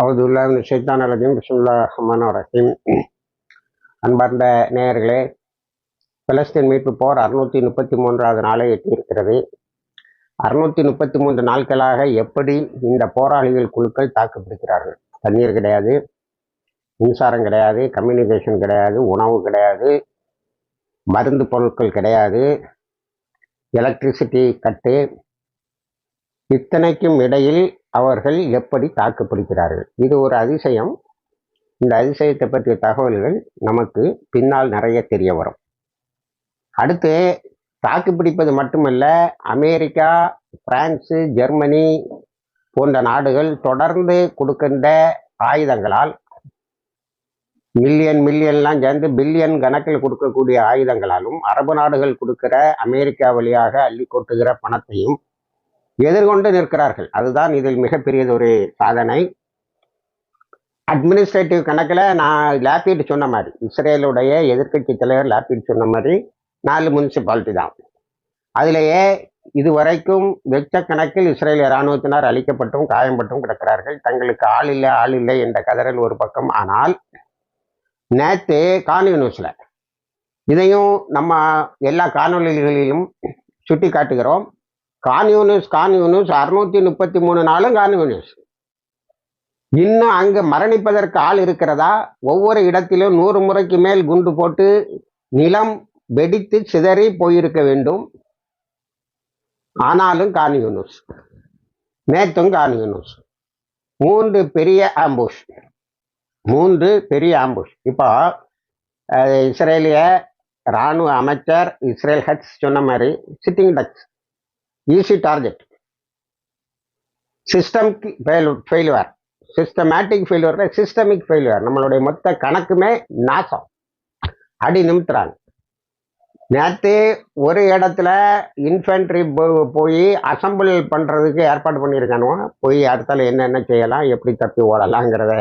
அவதுல்லா சைத்தான் அலஜீம் பிஸ்முல்லா ரஹ்மான் ரஹீம். அன்பார்ந்த நேயர்களே பலஸ்தீன் மீட்பு போர் அறுநூற்றி முப்பத்தி மூன்றாவது நாளை எட்டியிருக்கிறது. அறுநூற்றி முப்பத்தி மூன்று நாட்களாக எப்படி இந்த போராளிகள் குழுக்கள் தாக்குப்பிடிக்கிறார்கள் தண்ணீர் கிடையாது மின்சாரம் கிடையாது கம்யூனிகேஷன் கிடையாது உணவு கிடையாது மருந்து பொருட்கள் கிடையாது எலக்ட்ரிசிட்டி கட்டு. இத்தனைக்கும் இடையில் அவர்கள் எப்படி தாக்குப்பிடிக்கிறார்கள்? இது ஒரு அதிசயம். இந்த அதிசயத்தை பற்றிய தகவல்கள் நமக்கு பின்னால் நிறைய தெரிய வரும். அடுத்து தாக்குப்பிடிப்பது மட்டுமல்ல அமெரிக்கா பிரான்ஸு ஜெர்மனி போன்ற நாடுகள் தொடர்ந்து கொடுக்கின்ற ஆயுதங்களால் மில்லியன் மில்லியன்லாம் சேர்ந்து பில்லியன் கணக்கில் கொடுக்கக்கூடிய ஆயுதங்களாலும் அரபு நாடுகள் கொடுக்கிற அமெரிக்கா வழியாக அள்ளி கொட்டுகிற பணத்தையும் எதிர்கொண்டு நிற்கிறார்கள். அதுதான் இதில் மிகப்பெரியது ஒரு சாதனை. அட்மினிஸ்ட்ரேட்டிவ் கணக்கில் நான் லேப்பீட் சொன்ன மாதிரி இஸ்ரேலுடைய எதிர்க்கட்சி தலைவர் லேப்பீட் சொன்ன மாதிரி நாலு முனிசிபாலிட்டி தான். அதிலேயே இதுவரைக்கும் கணக்கில் இஸ்ரேல் இராணுவத்தினர் அழிக்கப்பட்டும் காயம்பட்டும் கிடக்கிறார்கள். தங்களுக்கு ஆள் இல்லை ஆள் இல்லை என்ற கதறல் ஒரு பக்கம். ஆனால் நேற்று காணொலி நியூஸில் இதையும் நம்ம எல்லா காணொலிகளிலும் சுட்டி காட்டுகிறோம் கான்யூனிஸ்ட் கான்யூனிஸ்ட் அறுநூத்தி முப்பத்தி மூணு நாளும் கான்யூனிஸ்ட் இன்னும் அங்கு மரணிப்பதற்கு ஆள் இருக்கிறதா? ஒவ்வொரு இடத்திலும் நூறு முறைக்கு மேல் குண்டு போட்டு நிலம் வெடித்து சிதறி போயிருக்க வேண்டும். ஆனாலும் கான்யூனிஸ் நேத்தும் கான்யூனிஸ் மூன்று பெரிய ஆம்புஷ் மூன்று பெரிய ஆம்புஷ் இப்போ இஸ்ரேலிய இராணுவ அமைச்சர் இஸ்ரேல் ஹட்ஸ் சொன்ன மாதிரி sitting ducks easy target system failure systematic failure systemic failure நம்மளுடைய மொத்த கணக்குமே நாசம். அடி நிமித்துறாங்க. நேற்று ஒரு இடத்துல இன்ஃபென்ட்ரி போய் அசம்பிள் பண்ணுறதுக்கு ஏற்பாடு பண்ணியிருக்கானோ போய் அடுத்தால என்னென்ன செய்யலாம் எப்படி தப்பி ஓடலாங்கிறத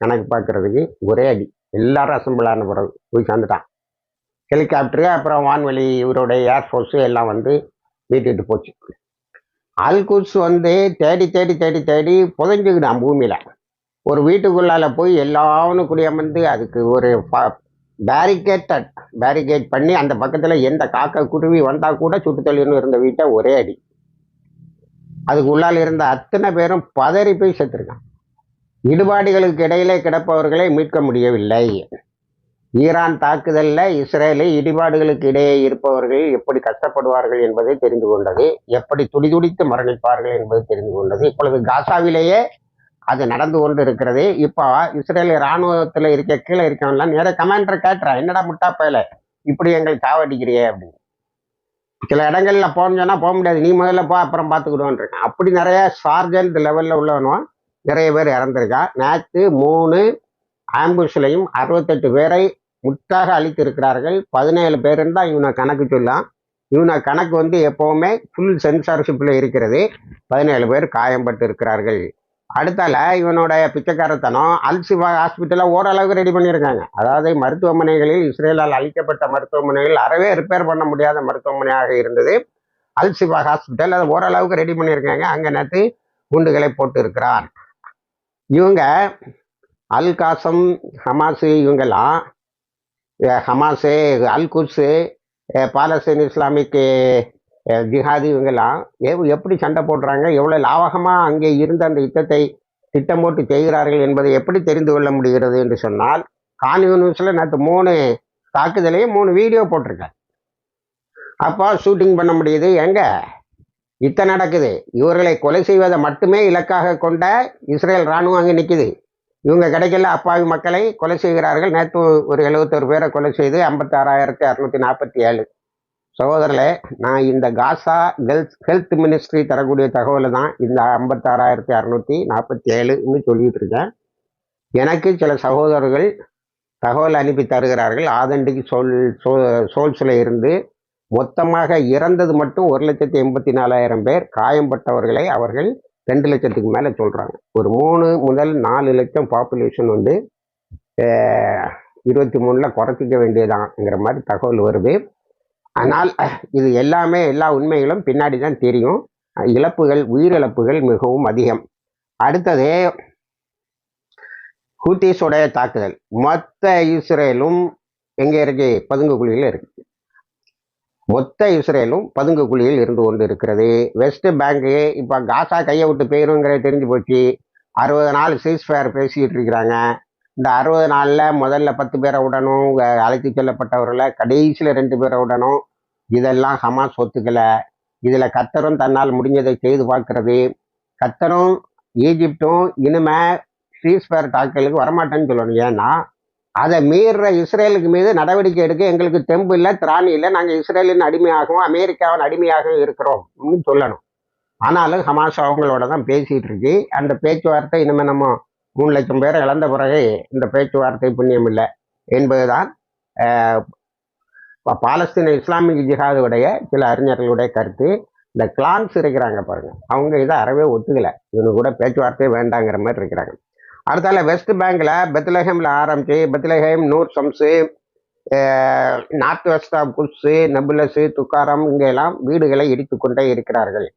கணக்கு பார்க்கறதுக்கு ஒரே அடி. எல்லாரும் அசம்பிள் ஆன போய் சேர்ந்துட்டான் ஹெலிகாப்டரு அப்புறம் வான்வெளி இவருடைய ஏர்ஃபோர்ஸு எல்லாம் வந்து மீட்டுட்டு போச்சு. அல்குஸ் வந்து தேடி தேடி தேடி தேடி புதைஞ்சுக்கிட்டான் பூமியில். ஒரு வீட்டுக்குள்ளால போய் எல்லாவனும் குடியமர்ந்து அதுக்கு ஒரு பேரிகேட்டட் பேரிகேட் பண்ணி அந்த பக்கத்தில் எந்த காக்கா குருவி வந்தால் கூட சுட்டுத்தொழில்னு இருந்த வீட்டை ஒரே அடி. அதுக்குள்ளால இருந்த அத்தனை பேரும் பதறி போய் செத்துருக்கான் இடுபாடுகளுக்கு இடையிலே கிடப்பவர்களை மீட்க முடியவில்லை. ஈரான் தாக்குதலில் இஸ்ரேலை இடிபாடுகளுக்கு இடையே இருப்பவர்கள் எப்படி கஷ்டப்படுவார்கள் என்பதை தெரிந்து கொண்டது எப்படி துடிதுடித்து மரணிப்பார்கள் என்பதை தெரிந்து கொண்டது. இப்பொழுது காசாவிலேயே அது நடந்து கொண்டு இருக்கிறது இப்போ இஸ்ரேல் இராணுவத்தில் இருக்க கீழே இருக்கவன்லாம் நேர கமாண்டர் கேட்டுறான் என்னடா முட்டா பயல இப்படி எங்களை சாவடிக்கிறியே அப்படின்னு. சில இடங்களில் போகணும்னு சொன்னால் போக முடியாது நீ முதல்ல போ அப்புறம் பார்த்துக்கிடுவோன்னு அப்படி நிறைய சார்ஜன்ட் லெவலில் உள்ளவனும் நிறைய பேர் இறந்துருக்கான் நேற்று மூணு ஆம்புஸ்லையும் அறுபத்தெட்டு பேரை முற்றாக அழித்திருக்கிறார்கள். பதினேழு பேருன்னு தான் இவனை கணக்கு சொல்லலாம். இவனை கணக்கு வந்து எப்போவுமே ஃபுல் சென்சார்ஷிப்பில் இருக்கிறது. பதினேழு பேர் காயம்பட்டு இருக்கிறார்கள் அடுத்தால இவனுடைய பிச்சைக்காரத்தனம் அல்சிவா ஹாஸ்பிட்டலை ஓரளவுக்கு ரெடி பண்ணியிருக்காங்க. அதாவது மருத்துவமனைகளில் இஸ்ரேலால் அழிக்கப்பட்ட மருத்துவமனைகள் அறவே ரிப்பேர் பண்ண முடியாத மருத்துவமனையாக இருந்தது. அல்சிபா ஹாஸ்பிட்டல் அதை ஓரளவுக்கு ரெடி பண்ணியிருக்காங்க. அங்கே நேற்று குண்டுகளை போட்டு இருக்கிறார் இவங்க அல் காசம் இவங்கெல்லாம் Hamas al Quds Palestine Islamic jihadi இவங்கெல்லாம் எவ்- எப்படி சண்டை போடுறாங்க எவ்வளோ லாவகமாக அங்கே இருந்த அந்த யுத்தத்தை திட்டம் போட்டு செய்கிறார்கள் என்பதை எப்படி தெரிந்து கொள்ள முடிகிறது என்று சொன்னால் கான்யூனியூஸில் நேற்று மூணு தாக்குதலையும் மூணு வீடியோ போட்டிருக்கேன் அப்போ ஷூட்டிங் பண்ண முடியுது எங்கே? இத்தனை நடக்குது. இவர்களை கொலை செய்வதை மட்டுமே இலக்காக கொண்ட இஸ்ரேல் ராணுவம் அங்கே நிற்குது இவங்க கிடைக்கல அப்பாவி மக்களை கொலை செய்கிறார்கள். நேற்று ஒரு எழுபத்தொரு பேரை கொலை செய்து ஐம்பத்தாறாயிரத்தி அறுநூத்தி நாற்பத்தி ஏழு. சகோதரர்களே நான் இந்த காசா ஹெல்த் ஹெல்த் மினிஸ்ட்ரி தரக்கூடிய தகவலை தான் இந்த ஐம்பத்தாறாயிரத்தி அறுநூத்தி நாற்பத்தி ஏழுன்னு சொல்லிட்டு இருக்கேன். எனக்கு சில சகோதரர்கள் தகவல் அனுப்பி தருகிறார்கள். ஆதண்டிக்கு சோல் சோ சோல்ஸில் இருந்து மொத்தமாக இறந்தது மட்டும் ஒரு லட்சத்தி எண்பத்தி நாலாயிரம் பேர். காயம்பட்டவர்களை அவர்கள் ரெண்டு லட்சத்துக்கு மேலே சொல்கிறாங்க ஒரு மூணு முதல் நாலு லட்சம் பாப்புலேஷன் வந்து இருபத்தி மூணில் குறைச்சிக்க வேண்டியதாங்கிற மாதிரி தகவல் வருது. ஆனால் இது எல்லாமே எல்லா உண்மைகளும் பின்னாடி தான் தெரியும். இழப்புகள் உயிரிழப்புகள் மிகவும் அதிகம். அடுத்தது ஹூத்திஸுடைய தாக்குதல். மொத்த இஸ்ரேலும் எங்கே இருக்கு? பதுங்கு குழியில் இருக்குது மொத்த இஸ்ரேலும் பதுங்கு குழியில் இருந்து கொண்டு இருக்கிறது வெஸ்ட் பேங்கு இப்போ காசா கையை விட்டு போயிருங்கிறது தெரிஞ்சு போச்சு. அறுபது நாள் சீஸ்ஃபயர் பேசிக்கிட்டு இருக்கிறாங்க. இந்த அறுபது நாளில் முதல்ல பத்து பேரை விடணும் அழைத்து செல்லப்பட்டவர்களை கடைசியில் ரெண்டு பேரை விடணும். இதெல்லாம் ஹமாஸ் ஒத்துக்கலை. இதில் கத்தரும் தன்னால் முடிஞ்சதை செய்து பார்க்கறது. கத்தரும் ஈஜிப்டும் இனிமே சீஸ்ஃபயர் தாக்கலுக்கு வரமாட்டேன்னு சொல்லணும். ஏன்னா அதை மீறுற இஸ்ரேலுக்கு மீது நடவடிக்கை எடுக்க எங்களுக்கு தெம்பு இல்லை திராணி இல்லை. நாங்கள் இஸ்ரேலின் அடிமையாகவும் அமெரிக்காவின் அடிமையாகவும் இருக்கிறோம் சொல்லணும். ஆனாலும் ஹமாஸ் அவங்களோட தான் பேசிகிட்டு இருக்கு. அந்த பேச்சுவார்த்தை இனிமேல் நம்ம மூணு லட்சம் பேரை இழந்த பிறகு இந்த பேச்சுவார்த்தை புண்ணியம் இல்லை என்பதுதான் பாலஸ்தீன இஸ்லாமிக் ஜிஹாதுடைய சில அறிஞர்களுடைய கருத்து. இந்த கிளான்ஸ் இருக்கிறாங்க பாருங்க. அவங்க இதை அறவே ஒத்துக்கலை. இவனு கூட பேச்சுவார்த்தையே வேண்டாங்கிற மாதிரி இருக்கிறாங்க. அடுத்தால வெஸ்ட் பேங்கில் பெத்லஹேமில் ஆரம்பிச்சு Bethlehem Nur Shams north west of Quds Nablus Tulkarm இங்கெல்லாம் வீடுகளை இடித்து கொண்டே இருக்கிறார்கள்.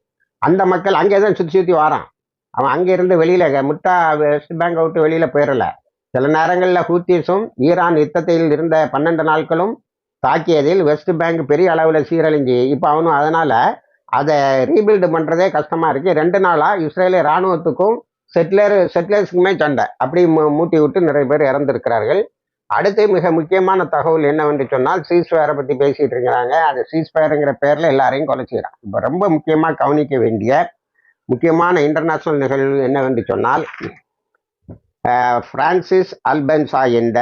அந்த மக்கள் அங்கே தான் சுற்றி சுற்றி வாரான். அவன் அங்கேருந்து வெளியில் முட்டா வெஸ்ட் பேங்கை விட்டு வெளியில் போயிடல சில நேரங்களில் ஹூத்திஸும் ஈரான் யுத்தத்தில் இருந்த பன்னெண்டு நாட்களும் தாக்கியதில் வெஸ்ட் பேங்க் பெரிய அளவில் சீரழிஞ்சு இப்போ அவனும் அதனால் அதை ரீபில்டு பண்ணுறதே கஷ்டமாக இருக்குது ரெண்டு நாளாக இஸ்ரேலிய இராணுவத்துக்கும் செட்டிலர் செட்டிலர்ஸுக்குமே சண்டை. அப்படி மூட்டி விட்டு நிறைய பேர் இறந்திருக்கிறார்கள். அடுத்து மிக முக்கியமான தகவல் என்னவென்று சொன்னால் சீஸ்ஃபயரை பற்றி பேசிகிட்டு இருக்கிறாங்க. அந்த சீஸ்ஃபயருங்கிற பேரில் எல்லாரையும் கொலை செய்கிறான் இப்போ ரொம்ப முக்கியமாக கவனிக்க வேண்டிய முக்கியமான இன்டர்நேஷ்னல் நிகழ்வு என்னவென்று சொன்னால் அஹ், பிரான்சிஸ் அல்பன்சா என்ற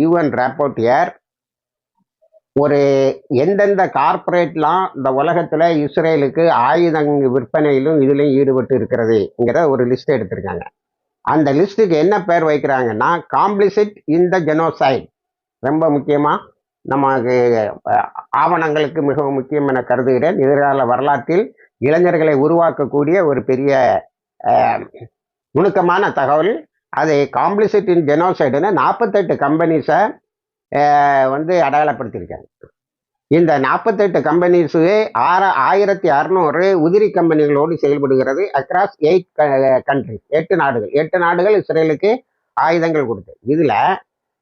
யூஎன் ரேப்போர்ட்டியர் ஒரு எந்தெந்த கார்ப்பரேட்லாம் இந்த உலகத்தில் இஸ்ரேலுக்கு ஆயுதங் விற்பனையிலும் இதிலையும் ஈடுபட்டு இருக்கிறதுங்கிற ஒரு லிஸ்ட் எடுத்திருக்காங்க. அந்த லிஸ்ட்டுக்கு என்ன பேர் வைக்கிறாங்கன்னா காம்ப்ளிசிட் இன் த ஜெனோசைட் ரொம்ப முக்கியமாக நமக்கு ஆவணங்களுக்கு மிகவும் முக்கியம் என கருதுகிறேன். எதிர்கால வரலாற்றில் இளைஞர்களை உருவாக்கக்கூடிய ஒரு பெரிய நுணுக்கமான தகவல். அதை காம்ப்ளிசிட் இன் ஜெனோசைடுன்னு நாற்பத்தெட்டு கம்பெனிஸை வந்து அடையாளப்படுத்தியிருக்காங்க. இந்த நாற்பத்தெட்டு கம்பெனிஸு ஆற ஆயிரத்தி அறநூறு உதிரி கம்பெனிகளோடு செயல்படுகிறது அக்ராஸ் எயிட் கண்ட்ரி எட்டு நாடுகள். எட்டு நாடுகள் இஸ்ரேலுக்கு ஆயுதங்கள் கொடுத்து. இதில்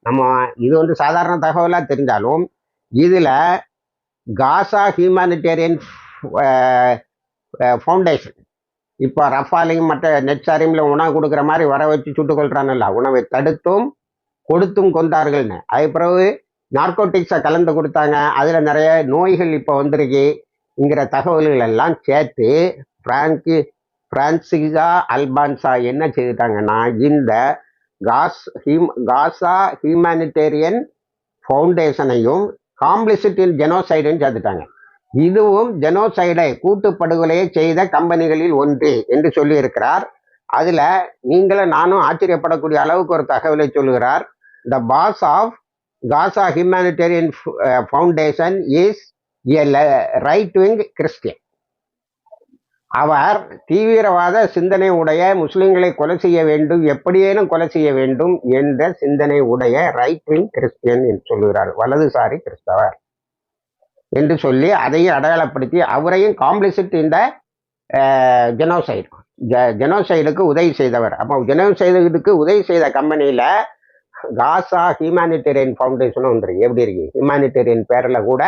நம்ம இது வந்து சாதாரண தகவலாக தெரிஞ்சாலும் இதில் காசா ஹியூமானிட்டேரியன் ஃபவுண்டேஷன் இப்போ ரஃபாலையும் மற்ற நெட்சாரியும் உணவு கொடுக்குற மாதிரி வர வச்சு சுட்டுக்கொள்கிறானல்ல உணவை தடுத்தும் கொடுத்தும் கொண்டார்கள்னு. அது பிறகு நார்கோட்டிக்ஸை கலந்து கொடுத்தாங்க. அதில் நிறைய நோய்கள் இப்போ வந்திருக்குங்கிற தகவல்கள் எல்லாம் சேர்த்து பிரான்கி பிரான்சிகா அல்பான்சா என்ன செய்துட்டாங்கன்னா இந்த காஸ் ஹியூம் காசா ஹியூமானிட்டேரியன் ஃபவுண்டேஷனையும் காம்ப்ளிசிட்டின் ஜெனோசைடுன்னு சேர்த்துட்டாங்க. இதுவும் ஜெனோசைடை கூட்டுப்படுகொலையை செய்த கம்பெனிகளில் ஒன்று என்று சொல்லியிருக்கிறார். அதில் நீங்களும் நானும் ஆச்சரியப்படக்கூடிய அளவுக்கு ஒரு தகவலை சொல்லுகிறார். The boss of Gaza humanitarian foundation is a right wing Christian அவர் தீவிரவாத சிந்தனை உடைய முஸ்லிம்களை கொலை செய்ய வேண்டும் எப்படியேனும் கொலை செய்ய வேண்டும் என்ற சிந்தனை உடைய ரைட் விங் கிறிஸ்டியன் என்று சொல்லுகிறார் வலதுசாரி கிறிஸ்தவர் என்று சொல்லி அதையும் அடையாளப்படுத்தி அவரையும் காம்ப்ளிசிட் இந்த ஜெனோசைடு ஜெனோசைடுக்கு உதவி செய்தவர். அப்போ ஜெனோசைடுக்கு உதவி செய்த கம்பெனியில் காசா ஹியூமானிட்டேரியன் ஃபவுண்டேஷனும் வந்துருக்கு எப்படி இருக்கு? ஹியூமானிட்டேரியன் பேரில் கூட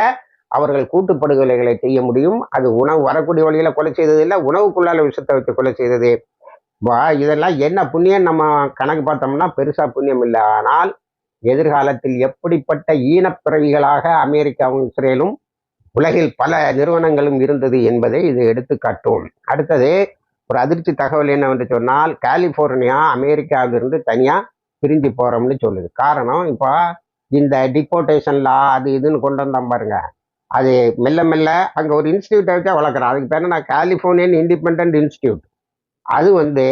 அவர்கள் கூட்டுப்படுகொலைகளை செய்ய முடியும். அது உணவு வரக்கூடிய வழியில் கொலை செய்தது இல்லை உணவுக்குள்ளால விஷத்தை வச்சு கொலை செய்தது. வா இதெல்லாம் என்ன புண்ணியம்? நம்ம கணக்கு பார்த்தோம்னா பெருசாக புண்ணியம் இல்லை. ஆனால் எதிர்காலத்தில் எப்படிப்பட்ட ஈனப்பிறவிகளாக அமெரிக்காவும் இஸ்ரேலும் உலகில் பல நிறுவனங்களும் இருந்தது என்பதை இது எடுத்துக்காட்டும். அடுத்தது ஒரு அதிர்ச்சி தகவல் என்னவென்று சொன்னால் கலிஃபோர்னியா அமெரிக்காவிலிருந்து தனியாக பிரிஞ்சு போகிறோம்னு சொல்லுது. காரணம் இப்போ இந்த டிபோர்டேஷன் லா அது இதுன்னு கொண்டு வந்தான் பாருங்க. அது மெல்ல மெல்ல அங்கே ஒரு இன்ஸ்டியூட்டை வச்சா வளர்க்குறேன். அதுக்கு பேர் நான் கலிஃபோர்னியன் இண்டிபெண்ட் இன்ஸ்டியூட் அது வந்து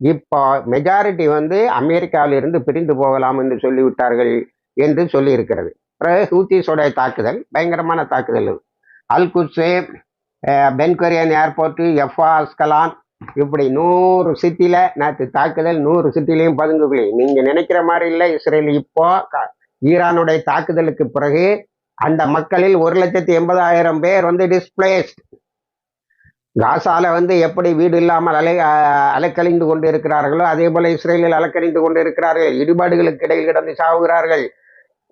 இப்போ மெஜாரிட்டி வந்து அமெரிக்காவிலிருந்து பிரிந்து போகலாம் என்று சொல்லிவிட்டார்கள் என்று சொல்லியிருக்கிறது. பிறகு ஹூத்திஸோடைய தாக்குதல் பயங்கரமான தாக்குதல். அல்குஸு பென்கொரியன் ஏர்போர்ட்டு எஃப்ஆ அஸ்கலான் இப்படி நூறு சிட்டியில் நேற்று தாக்குதல் நூறு சிட்டிலையும் பதுங்குகளி நீங்கள் நினைக்கிற மாதிரி இல்லை இஸ்ரேல். இப்போ க- ஈரானுடைய தாக்குதலுக்கு பிறகு அந்த மக்களில் ஒரு லட்சத்தி எண்பதாயிரம் பேர் வந்து டிஸ்பிளேஸ்ட் காசால வந்து எப்படி வீடு இல்லாமல் அலை அலைக்கழிந்து கொண்டு இருக்கிறார்களோ அதே போல இஸ்ரேலில் அலைக்கழிந்து கொண்டு இருக்கிறார்கள் இடிபாடுகளுக்கு இடையில் கிடந்து சாவுகிறார்கள்.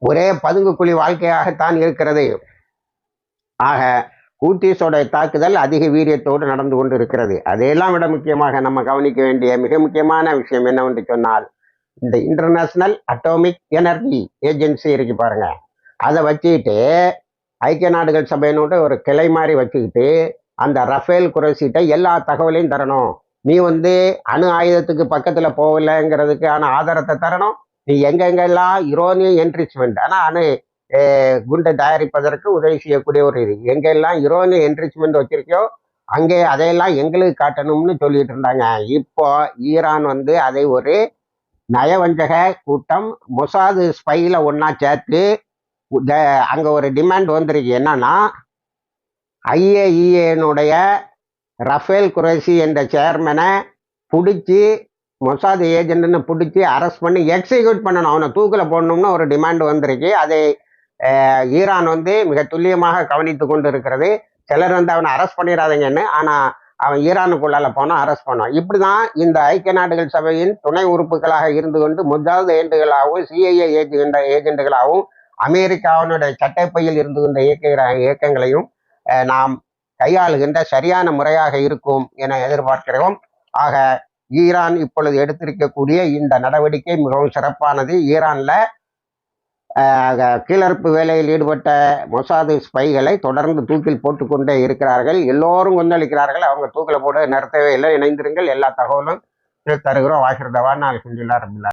ஒரே பதுங்குக்குழி வாழ்க்கையாகத்தான் இருக்கிறது. ஆக ஹூத்திஸோட தாக்குதல் அதிக வீரியத்தோடு நடந்து கொண்டு இருக்கிறது அதையெல்லாம் விட முக்கியமாக நம்ம கவனிக்க வேண்டிய மிக முக்கியமான விஷயம் என்னவென்று சொன்னால் இந்த இன்டர்நேஷனல் அட்டோமிக் எனர்ஜி ஏஜென்சி இருக்கு பாருங்க. அதை வச்சுக்கிட்டு ஐக்கிய நாடுகள் சபையினோட ஒரு கிளை மாதிரி வச்சுக்கிட்டு அந்த ரஃபேல் குறைசீட்டை எல்லா தகவலையும் தரணும். நீ வந்து அணு ஆயுதத்துக்கு பக்கத்தில் போகலைங்கிறதுக்கான ஆதாரத்தை தரணும். நீ எங்கெங்கெல்லாம் யுரோனியம் என்ரிச்மெண்ட் ஆனால் அணு குண்டை தயாரிப்பதற்கு உதவி செய்யக்கூடிய ஒரு இது. எங்கெல்லாம் யுரோனியம் என்ரிச்மெண்ட் வச்சிருக்கியோ அங்கே அதையெல்லாம் எங்களுக்கு காட்டணும்னு சொல்லிட்டு இருந்தாங்க. இப்போ ஈரான் வந்து அதை ஒரு நயவஞ்சக கூட்டம் மொசாது ஸ்பையில் ஒன்றா சேர்த்து த- ஒரு டிமாண்ட் வந்திருக்கு. என்னன்னா ஐஏஇஏனுடைய ரஃபேல் குரேசி என்ற சேர்மனை பிடிச்சி மொசாது ஏஜென்ட்னு பிடிச்சி அரெஸ்ட் பண்ணி எக்ஸிக்யூட் பண்ணணும். அவனை தூக்கில் போடணும்னு ஒரு டிமாண்ட் வந்திருக்கு. அதை ஈரான் வந்து மிக துல்லியமாக கவனித்து கொண்டு இருக்கிறது சிலர் வந்து அவனை அரெஸ்ட் பண்ணிடாதீங்கன்னு ஆனால் அவன் ஈரானுக்குள்ளால போனால் அரெஸ்ட் பண்ணுவான். இப்படி தான் இந்த ஐக்கிய நாடுகள் சபையின் துணை உறுப்புகளாக இருந்து கொண்டு முஜாத் ஏஜெண்டுகளாகவும் சிஐஏ ஏஜெண்ட ஏஜெண்டுகளாகவும் அமெரிக்காவினுடைய சட்டைப்பையில் இருந்து கொண்ட இயக்க இயக்கங்களையும் நாம் கையாளுகின்ற சரியான முறையாக இருக்கும் என எதிர்பார்க்கிறோம். ஆக ஈரான் இப்பொழுது எடுத்திருக்கக்கூடிய இந்த நடவடிக்கை மிகவும் சிறப்பானது. ஈரானில் கீழறுப்பு வேலையில் ஈடுபட்ட மொசாது ஸ்பைகளை தொடர்ந்து தூக்கில் போட்டுக்கொண்டே இருக்கிறார்கள். எல்லோரும் கொந்தளிக்கிறார்கள். அவங்க தூக்கில் போட நிறுத்தவே இல்லை. இணைந்திருங்கள். எல்லா தகவலும் தருகிறோம். வாகிருதவான் நான் செஞ்சுள்ளார்